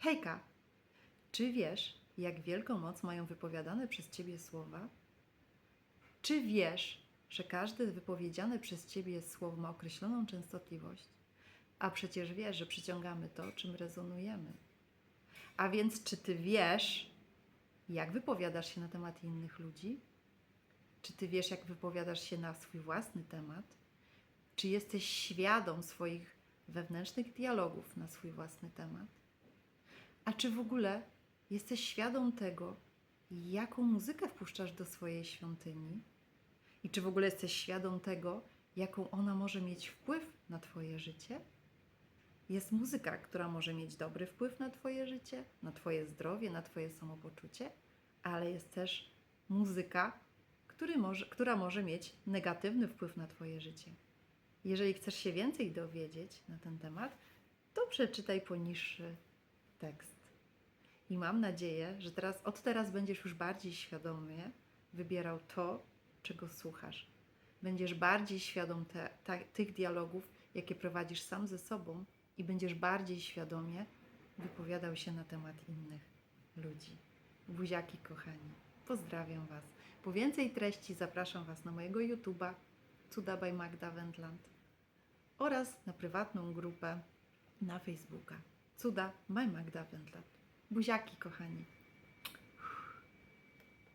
Hejka! Czy wiesz, jak wielką moc mają wypowiadane przez Ciebie słowa? Czy wiesz, że każde wypowiedziane przez Ciebie słowo ma określoną częstotliwość? A przecież wiesz, że przyciągamy to, czym rezonujemy. A więc, czy Ty wiesz, jak wypowiadasz się na temat innych ludzi? Czy Ty wiesz, jak wypowiadasz się na swój własny temat? Czy jesteś świadom swoich wewnętrznych dialogów na swój własny temat? A czy w ogóle jesteś świadom tego, jaką muzykę wpuszczasz do swojej świątyni? I czy w ogóle jesteś świadom tego, jaką ona może mieć wpływ na Twoje życie? Jest muzyka, która może mieć dobry wpływ na Twoje życie, na Twoje zdrowie, na Twoje samopoczucie, ale jest też muzyka, może, która może mieć negatywny wpływ na Twoje życie. Jeżeli chcesz się więcej dowiedzieć na ten temat, to przeczytaj poniższy tekst. I mam nadzieję, że teraz, od teraz będziesz już bardziej świadomie wybierał to, czego słuchasz. Będziesz bardziej świadom te, tych dialogów, jakie prowadzisz sam ze sobą, i będziesz bardziej świadomie wypowiadał się na temat innych ludzi. Buziaki kochani, pozdrawiam Was. Po więcej treści zapraszam Was na mojego YouTube'a Cuda by Magda Wendland oraz na prywatną grupę na Facebooka Cuda by Magda Wendland. Buziaki kochani.